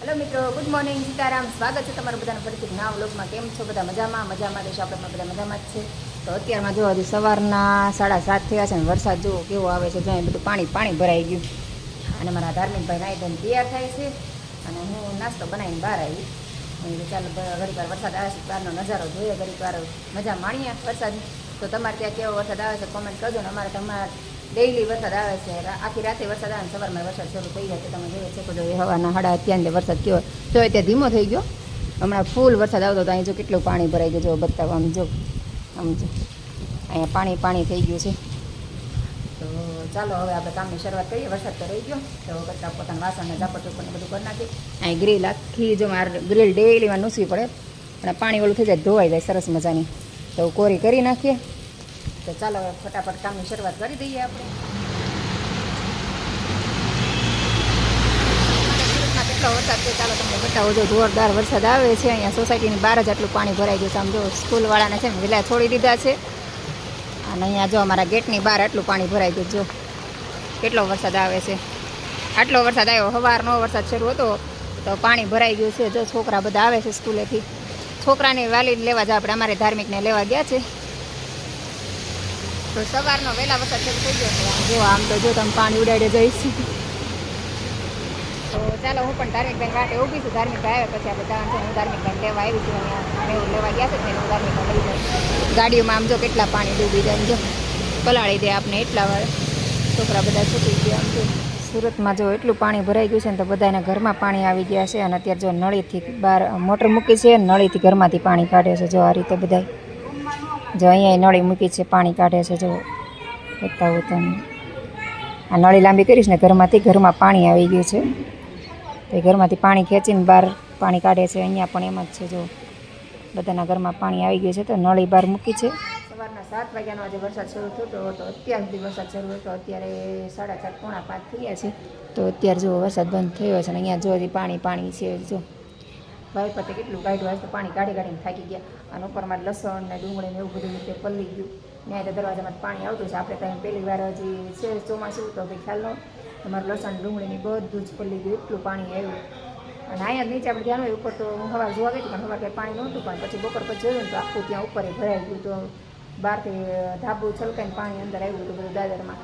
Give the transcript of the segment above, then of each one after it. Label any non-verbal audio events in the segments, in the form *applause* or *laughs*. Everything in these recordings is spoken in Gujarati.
હેલો મિત્રો. Good morning Sitaram. સ્વાગત છે તમારું બધાનું ફરીથી નવા વ્લોગમાં. કેમ છો? બધા મજામાં? મજામાં દેશો આપણે બધા મજામાં જ છે. તો અત્યારમાં જો સવારના સાડા સાત થયા છે અને વરસાદ જુઓ કેવો આવે છે, જ્યાં બધું પાણી પાણી ભરાઈ ગયું. અને મારા ધાર્મિકભાઈ નાઈ ધન તૈયાર થાય છે. અને હું નાસ્તો બનાવીને બહાર આવી. ચાલો, બ- વાર વરસાદ આવે છે, બહારનો નજારો જોઈએ. ઘડીક વાર મજા માણીએ વરસાદની. તો તમારે ત્યાં કેવો વરસાદ આવે છે કોમેન્ટ કરજો ને અમારે તમારે ડેઈલી વરસાદ આવે છે. આખી રાતે વરસાદ આવે સવારમાં વરસાદ શરૂ થઈ જાય તો તમે જોઈએ છે કે જો એ હવાના હાડા અત્યારે વરસાદ કયો તો ત્યાં ધીમો થઈ ગયો. હમણાં ફૂલ વરસાદ આવતો તો અહીં જો કેટલું પાણી ભરાઈ ગયું જો બતાવો આમ જો આમ જો. અહીંયા પાણી પાણી થઈ ગયું છે. તો ચાલો હવે આપણે કામની શરૂઆત કરીએ. વરસાદ તો રહી ગયો. તો બધા પોતાના વાસણને ઝાપટ ચોપડને બધું કરી નાખીએ અહીં ગ્રીલ આખી જો મારે ગ્રીલ ડેઈલીમાં નૂસવી પડે. અને પાણી ઓલું થઈ જાય, ધોવાઈ જાય સરસ મજાની. તો કોરી કરી નાખીએ. તો ચાલો ફટાફટ કામની શરૂઆત કરી દઈએ આપણે. કેટલો વરસાદ છે? ચાલો તમને બતાવો. જો જોરદાર વરસાદ આવે છે, અહીંયા સોસાયટીની બહાર જ આટલું પાણી ભરાઈ ગયું છે. આમ જો સ્કૂલવાળાને છે ને વહેલા છોડી દીધા છે. અને અહીંયા જો અમારા ગેટની બહાર આટલું પાણી ભરાઈ ગયું જો કેટલો વરસાદ આવે છે. આટલો વરસાદ આવ્યો. સવારનો વરસાદ શરૂ હતો, તો પાણી ભરાઈ ગયું છે. જો છોકરા બધા આવે છે સ્કૂલેથી. છોકરાને વાલીને લેવા જાય આપણે. અમારે ધાર્મિકને લેવા ગયા છે. તો સવારનો વહેલા વરસાદ શરૂ થઈ ગયો જો આમ તો જો તમે પાણી ઉડાડે જઈશ તો ચાલો હું પણ ધાર્મિક બેન માટે ઊભી છું. ધાર્મિકભાઈ આવે પછી આપણે જવાનું છે. હું ધાર્મિકભાઈ લેવા આવી છું. અહીંયા મેં લેવા ગયા છે ને હું ધાર્મિક લઈ જાય ગાડીઓમાં આમ જો કેટલા પાણી ડૂબી જાય જો. પલાળી દે આપને એટલા વાર. છોકરા બધા છૂટી ગયા આમ જો. સુરતમાં જો એટલું પાણી ભરાઈ ગયું છે ને તો બધાના ઘરમાં પાણી આવી ગયા છે. અને અત્યારે જો નળીથી બહાર મોટર મૂકી છે નળીથી ઘરમાંથી પાણી કાઢે છે. જો આ રીતે બધા જો અહીંયા નળી મૂકી છે, પાણી કાઢે છે, જો બતાવું તમને. આ નળી લાંબી કરીશ ને ઘરમાંથી, ઘરમાં પાણી આવી ગયું છે. તો એ ઘરમાંથી પાણી ખેંચીને બહાર પાણી કાઢે છે, અહીંયા પણ એમ જ છે, જો બધાના ઘરમાં પાણી આવી ગયું છે, તો નળી બહાર મૂકી છે. સવારના સાત વાગ્યાનો આજે વરસાદ શરૂ થતો હતો, અત્યાર સુધી વરસાદ શરૂ હતો, અત્યારે સાડા ચાર પોણા પાંચ ગયા છે. તો અત્યારે જો વરસાદ બંધ થયો છે અને અહીંયા જો પાણી પાણી છે, જો ભાઈ પતે કેટલું કાઢ્યું હશે પાણી કાઢી કાઢીને થાકી ગયા. અને ઉપરમાં લસણ ને ડુંગળી ને એવું બધું રીતે પલ્લી ગયું. ત્યાં તો દરવાજામાં પાણી આવતું છે. આપણે ત્યાં પહેલી વાર હજી છે ચોમાસું, તો કંઈ ખ્યાલ ન તમારું લસણ, ડુંગળીની બધું જ પલ્લી ગયું, એટલું પાણી આવ્યું. અને અહીંયા નીચે આપણે ધ્યાન હોય, ઉપર તો હું હવા જોવા ગઈ પણ હવા કંઈ પાણી નહોતું, પણ પછી બપોર પછી જોયું તો આખું ત્યાં ઉપર ભરાઈ ગયું. તો બહારથી ધાબુ છલકાઈને પાણી અંદર આવ્યું હતું બધું દાદરમાં.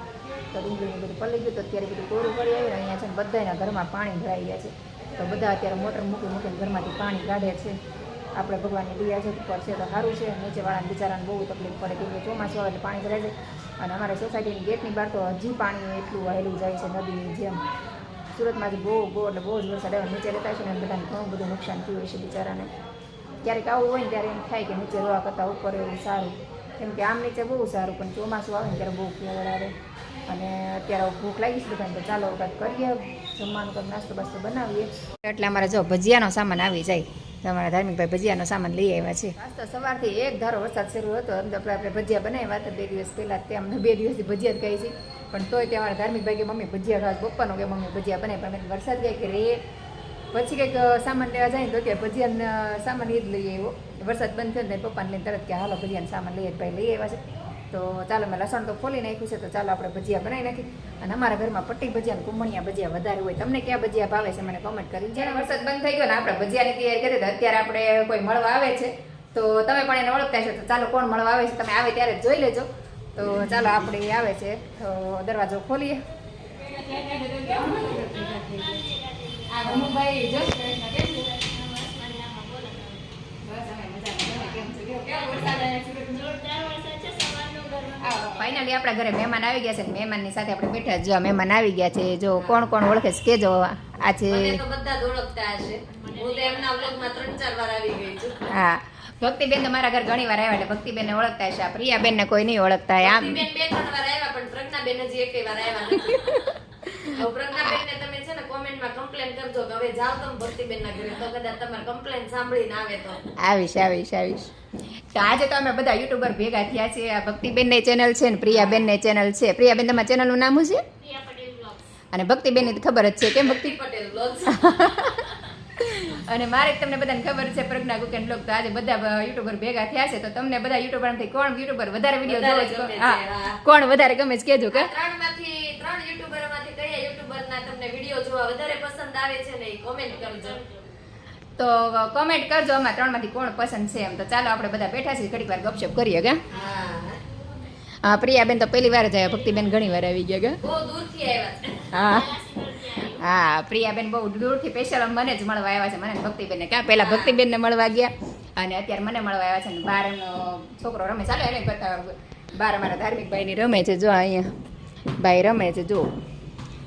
તો ડુંગળીને બધું પલ્લી ગયું, તો અત્યારે બધું કોરું પડી આવ્યું અહીંયા છે ને બધાના ઘરમાં પાણી ભરાઈ ગયા છે. તો બધા અત્યારે મોટર મૂકી મૂકીને ઘરમાંથી પાણી કાઢે છે. આપણે ભગવાનની દયા છે, ઉપર છે તો સારું છે. નીચેવાળાને બિચારાને બહુ તકલીફ પડે કે ચોમાસું આવે એટલે પાણી ભરાય છે અને અમારે સોસાયટીની ગેટની બહાર તો હજી પાણી એટલું વહેલું જાય છે નદીની જેમ. સુરતમાંથી બહુ બહુ એટલે બહુ જ વરસાદ આવે, નીચે રહેતા છે ને બધાને ઘણું બધું નુકસાન થયું હોય છે બિચારાને. ક્યારેક આવું હોય ને ત્યારે એમ થાય કે નીચે રોવા કરતાં ઉપર એવું સારું. કેમ કે આમ નીચે બહુ સારું, પણ ચોમાસું આવે ને ત્યારે બહુ કેવડ આવે. અને અત્યારે ભૂખ લાગી છે બધાને તો ચાલો કંઈક કરીએ. જમવાનું કંઈક નાસ્તો બાસ્તો બનાવીએ. એટલે અમારે જો ભજીયાનો સામાન આવી જાય. તો અમારા ધાર્મિકભાઈ ભજીયાનો સામાન લઈ આવ્યા છે. આજ તો સવારથી એક ધારો વરસાદ શરૂ હતો અંદર આપણે આપણે ભજીયા બનાવ્યા હતા. બે દિવસ પહેલાં તે અમને બે દિવસથી ભજીયા જ કહી છે. પણ તોય તે અમારા ધાર્મિકભાઈ કે મમ્મી ભજીયા ખાસ પપ્પાનો કે મમ્મી ભજીયા બનાવી પણ વરસાદ ગયા કે રે. પછી કંઈક સામાન લેવા જાય ને તો કે ભજીયાનો સામાન એ જ લઈ આવ્યો. વરસાદ બંધ થયો ને પપ્પાને લઈને તરત કે હાલો ભજીયાનો સામાન લઈએ ભાઈ લઈ આવ્યા છે. તો ચાલો મેં લસણ તો ફોલી નાખ્યું છે તો ચાલો આપણે ભજીયા બનાવી નાખી અને અમારા ઘરમાં પટ્ટી ભજીયા અને કુંભણિયા ભજીયા વધારે હોય. તમને ક્યાં ભજીયા ભાવે છે મને કોમેન્ટ કરી જ્યારે વરસાદ બંધ થઈ ગયો ને આપણે ભજીયાની તૈયારી કરી તો અત્યારે આપણે કોઈ મળવા આવે છે. તો તમે પણ એને ઓળખતા છો તો ચાલો કોણ મળવા આવે છે તમે આવે ત્યારે જોઈ લેજો. તો ચાલો આપણે આવે છે તો દરવાજો ખોલીએ. આ જો કેમ છે? બસ અમે મજામાં. તમે કેમ છો? કેવો વરસાદ આવે ફાઇનલી આપણા ઘરે મહેમાન આવી ગયા છે ને મહેમાનની સાથે આપણે બેઠા જો. મહેમાન આવી ગયા છે જો કોણ કોણ ઓળખે છે કેજો આ છે? હું ભક્તિબેન તો મારા ઘર ઘણી વાર આવ્યા એટલે ભક્તિબેન ઓળખતા હશે. પ્રિયાબેન ને કોઈ નહીં ઓળખતા આમ *laughs* આવીશ આવીશ આવીશ. તો આજે તો અમે બધા યુટ્યુબર ભેગા થયા છીએ. આ ભક્તિબેનની ચેનલ છે ને પ્રિયાબેનની ચેનલ છે. પ્રિયાબેન તમારા ચેનલનું નામ શું છે? અને ભક્તિબેનની તો ખબર જ છે. કેમ ભક્તિ? પટેલ *laughs* અને મારે તમને બધાને ખબર છે પ્રજ્ઞા કુકન બ્લોગ તો આજે બધા યુટ્યુબર ભેગા થયા છે. તો તમને બધા યુટ્યુબરમાંથી કોણ યુટ્યુબર વધારે વીડિયો જોવે છે? છે, હા. કોણ વધારે ગમે છે કેજો કે. ત્રણમાંથી ત્રણ યુટ્યુબરમાંથી કયા યુટ્યુબરના તમને વીડિયો જોવા વધારે પસંદ આવે છે ને કોમેન્ટ કરજો. તો કમેન્ટ કરજો અમારા ત્રણમાંથી કોણ પસંદ છે એમ. તો ચાલો આપણે બધા બેઠા છીએ ઘડીક વાર ગપશપ કરીએ કે? હા. હા પ્રિયાબેન તો પહેલી વાર જ આવ્યા ભક્તિબેન ઘણી વાર આવી ગયા કે? બહુ દૂરથી આવ્યા છે. હા. હા પ્રિયાબેન બહુ દૂરથી સ્પેશિયલ મને જ મળવા આવ્યા છે. મને ને ભક્તિબેનને ક્યાં? પહેલાં ભક્તિબેનને મળવા ગયા અને અત્યારે મને મળવા આવ્યા છે ને બાર છોકરો રમે. ચાલો એને બાર અમારા ધાર્મિક ભાઈની રમે છે. જો અહીંયા ભાઈ રમે છે જો.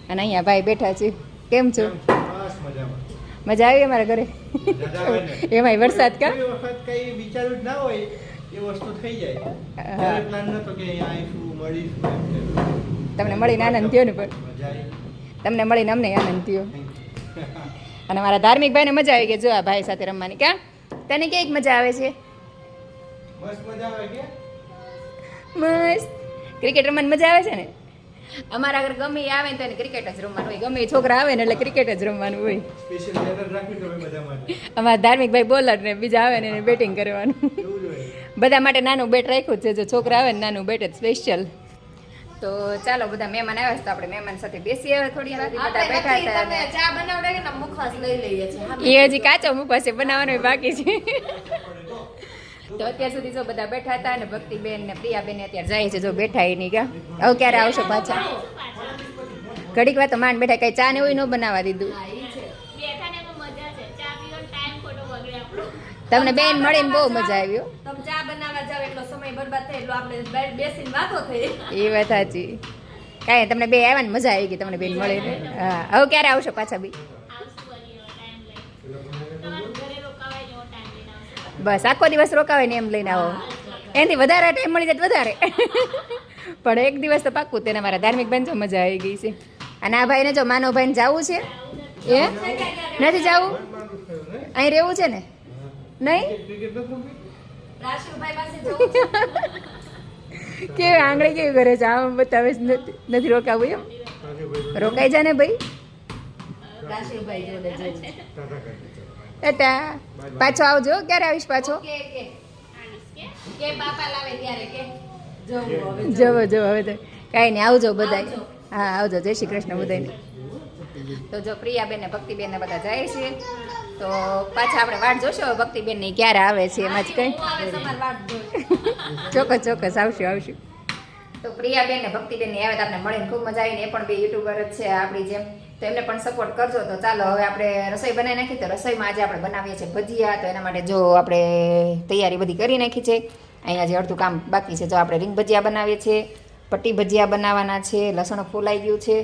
અને અહીંયા ભાઈ બેઠા છે. કેમ છો? બસ મજામાં. મજા આવી અમારા ઘરે? એ ભાઈ વરસાદ કા? વખત કઈ વિચાર્યું ના હોય એ વસ્તુ થઈ જાય. પ્લાન નતો કે અહીંયા આવીશું મળીશું તમને મળીને આનંદ થયો ને પણ? તમને મળીને અમને આનંદ થયો. અને મારા ધાર્મિક ભાઈને મજા આવી ગઈ જો આ ભાઈ સાથે રમવાની. ક્યાં? તને કેક મજા આવે છે? બસ મજા આવે કે? મસ્ત. ક્રિકેટ રમવાની મજા આવે છે ને? અમારા આગળ ગમે એ આવે ને તો એને ક્રિકેટ જ રમવાનું હોય. ગમે એ છોકરા આવે ને એટલે ક્રિકેટ જ રમવાનું હોય. સ્પેશિયલ મહેનત રાખવી તો હવે બધા માટે. અમારા ધાર્મિક ભાઈ બોલર ને બીજા આવે ને એને બેટિંગ કરવાનું. બધા માટે નાનું બેટ રાખ્યું છે. જો છોકરા આવે ને નાનું બેટ જ સ્પેશિયલ તો ચાલો બધા મહેમાન આવ્યા છે તો આપણે મહેમાન સાથે બેસીએ હવે થોડી વાર. બધા બેઠા હતા તમે ચા બનાવડે મુખવાસ લઈ લઈએ છીએ. એ હજી કાચો મૂકવાશે બનાવવાનો બાકી છે. તો અત્યાર સુધી જો બધા બેઠા હતા અને ભક્તિબેન ને પ્રિયાબેન બેન અત્યારે જાય છે જો બેઠા એ નહીં ક્યાં? હવે ક્યારે આવશો પાછા? ઘડીક વાર તો માંડ બેઠા કઈ ચા ને એવું ન બનાવવા દીધું. હા, ઈ છે. બેઠાને પણ મજા છે. ચા પીવાનો ટાઈમ ખોટો બગડે આપણો. તમને બેન મળીને બહુ મજા આવી તમે ચા બનાવવા જાવ એટલો સમય બરબાદ થાય એટલો આપણે બેસીને વાતો થઈ. એ વાત સાચી. કાંઈ તમને બે આવ્યા ને મજા આવી ગઈ તમને બેન મળીને હા હવે ક્યારે આવશો પાછા બી આવશું વળી એવો ટાઈમ લઈ તમારું ઘરે રોકાવાય એવો ટાઈમ લઈને આવશું બસ આખો દિવસ રોકાવે ને એમ લઈને આવો. એનાથી વધારે ટાઈમ મળી જાય વધારે. પણ એક દિવસ તો પાક્કું તેને મારા ધાર્મિક બેન જો મજા આવી ગઈ છે. અને આ ભાઈને જો માનવ ભાઈને જવું છે? એ? નથી જવું? અહીં રહેવું છે ને? નહીં? કેવી આંગળી કેવી કરે છે? આમ બતાવે નથી નથી રોકાવું એમ? રોકાઈ જા ને ભાઈ. ટાટા. પાછો આવજો. ક્યારે આવીશ પાછો? કે કે આવીશ કે કે બાપા લાવે ત્યારે કે? જવું હવે જવો. જવો હવે તો કાંઈ નહીં આવજો બધા હા આવજો. જય શ્રી કૃષ્ણ બધાને તો જો પ્રિયાબેન ને ભક્તિબેન ને બધા જાય છે તો પાછા આપણે વાટ જોશો ભક્તિબેનની ક્યારે આવે છે એમાં જ કઈ? *laughs* ચોક્કસ ચોક્કસ આવશું આવશું. તો પ્રિયાબેન ને ભક્તિબેનની આવે તો આપણે મળીને ખૂબ મજા આવીને. એ પણ બે યુટ્યુબર જ છે આપણી જેમ. તો એમને પણ સપોર્ટ કરજો. તો ચાલો, હવે આપણે રસોઈ બનાવી નાખી. તો રસોઈમાં આજે આપણે બનાવીએ છીએ ભજીયા. તો એના માટે જો આપણે તૈયારી બધી કરી નાખી છે. અહીંયા જે અડધું કામ બાકી છે, જો આપણે રીંગ ભજીયા બનાવીએ છીએ, પટ્ટી ભજીયા બનાવવાના છે, લસણ ફોલાઈ ગયું છે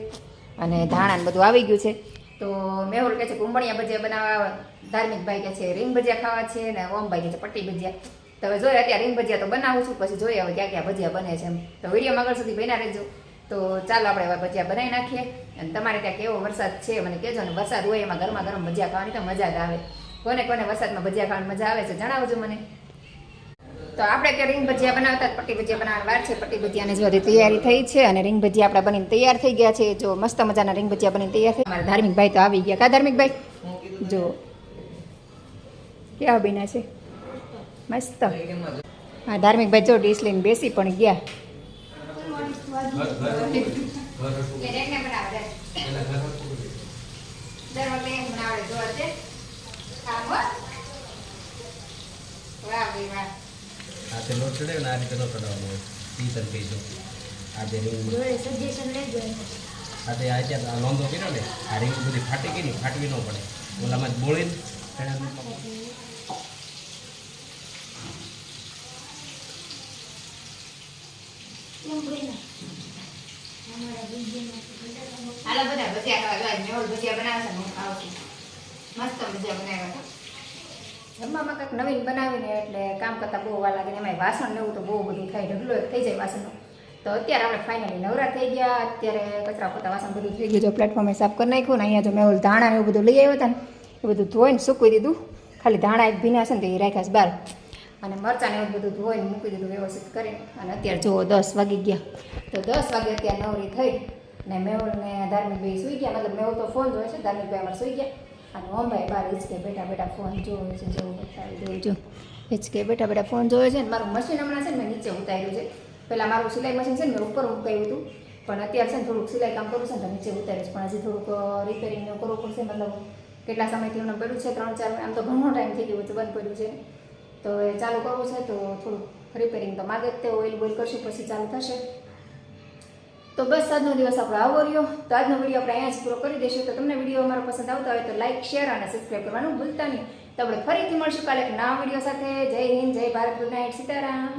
અને ધાણા બધું આવી ગયું છે. તો મેહુલ કહે છે કુંભણિયા ભજીયા બનાવવા. ધાર્મિક ભાઈ કહે છે રીંગ ભજીયા ખાવા છે ને ઓમભાઈ કહે છે પટ્ટી ભજીયા. તો હવે જોઈએ અત્યારે રીંગ ભજીયા તો બનાવું છું. પછી જોઈએ હવે ક્યાં ક્યાં ભજીયા બને છે એમ. તો વિડીયોમાં આગળ સુધી બન્યા રહેજો. તો ચાલો આપણે હવે ભજીયા બનાવી નાખીએ. અને તમારે ત્યાં કેવો વરસાદ છે, મને કહેજો. ને વરસાદ હોય એમાં ગરમા ગરમ ભજીયા ખાવાની તો મજા જ આવે. કોને કોને વરસાદમાં ભજીયા ખાવાની મજા આવે છે, જણાવજો મને. તો આપણે ત્યાં રીંગ ભજીયા બનાવતા, પટ્ટી ભજીયા બનાવવાની વાર છે. પટ્ટી ભજીયાની જો તૈયારી થઈ છે અને રીંગ ભજીયા આપણા બનીને તૈયાર થઈ ગયા છે. જો મસ્ત મજાના રીંગ ભજીયા બનીને તૈયાર થઈ અમારા ધાર્મિક ભાઈ તો આવી ગયા. કા ધાર્મિક ભાઈ જો. કેવા બન્યા છે? મસ્ત. હા ધાર્મિક ભાઈ જો ડીશ લઈને બેસી પણ ગયા. આ રીતે નો ચડાવવાનો ઈ તને કહીશું આજે રીંગ આજે આ ત્યાં લોંધો કર્યો ને આ રીંગ બધી ફાટી ગઈ ને ફાટવી ન પડે ઓલામાં જ હાલો ભજીયા ખાવા બનાવે છે, હું છું મસ્ત ભજીયા બનાવ્યા હતા. જમવામાં કંઈક નવીન બનાવીને એટલે કામ કરતાં બહુ વાર લાગે ને એમાં વાસણ એવું તો બહુ બધું થાય, ઢગલો થઈ જાય વાસણનું. તો અત્યારે આપણે ફાઇનલી નવરા થઈ ગયા. અત્યારે કચરા પોતા વાસણ બધું થઈ ગયું પ્લેટફોર્મે સાફ કરી નાખ્યું અહીંયા જો મેં ધાણા એવું બધું લઈ આવ્યો હતા ને, એ બધું ધોઈને સૂકવી દીધું. ખાલી ધાણા એક ભીના છે ને તો એ રાખ્યા છે બહાર. અને મરચાંને એવું બધું ધોઈને મૂકી દીધું વ્યવસ્થિત કરીને. અને અત્યારે જુઓ દસ વાગી ગયા. તો દસ વાગે અત્યારે નવરી થઈ ને મેહુલને ને ધાર્મિક ભાઈ સુઈ ગયા. મતલબ મેહુલ તો ફોન જોવે છે, ધાર્મિક ભાઈ અમારે સુઈ ગયા. અને ઓમભાઈ બાર હિચકે બેઠા બેઠા ફોન જોવે છે જેવું બતાવી દઉં જો હિંચકે બેઠા બેઠા ફોન જોવે છે ને મારું મશીન હમણાં છે ને મેં નીચે ઉતાર્યું છે. પહેલાં મારું સિલાઈ મશીન છે ને મેં ઉપર મૂકાયું હતું. પણ અત્યારે છે ને થોડુંક સિલાઈ કામ કરું છે ને નીચે ઉતારીશ. પણ હજી થોડુંક રિપેરિંગ કરવું પડશે. મતલબ કેટલા સમયથી એમને પડ્યું છે? ત્રણ ચાર, આમ તો ઘણો ટાઈમ થઈ ગયો છે બંધ પડ્યું છે. તો એ ચાલુ કરવું છે તો થોડું રિપેરિંગ તો માગે તે ઓઇલ બોઇલ કરશું, પછી ચાલુ થશે. તો બસ આજનો દિવસ આપણો આવો રહ્યો. તો આજનો વીડિયો આપણે અહીંયા જ પૂરો કરી દઈશું. તો તમને વીડિયો અમારો પસંદ આવતો હોય તો લાઇક શેર અને સબસ્ક્રાઈબ કરવાનું ભૂલતા નહીં. તો આપણે ફરીથી મળશું કાલે નવા વીડિયો સાથે. જય હિન્દ, જય ભારત, ગુડ નાઇટ, સીતારામ.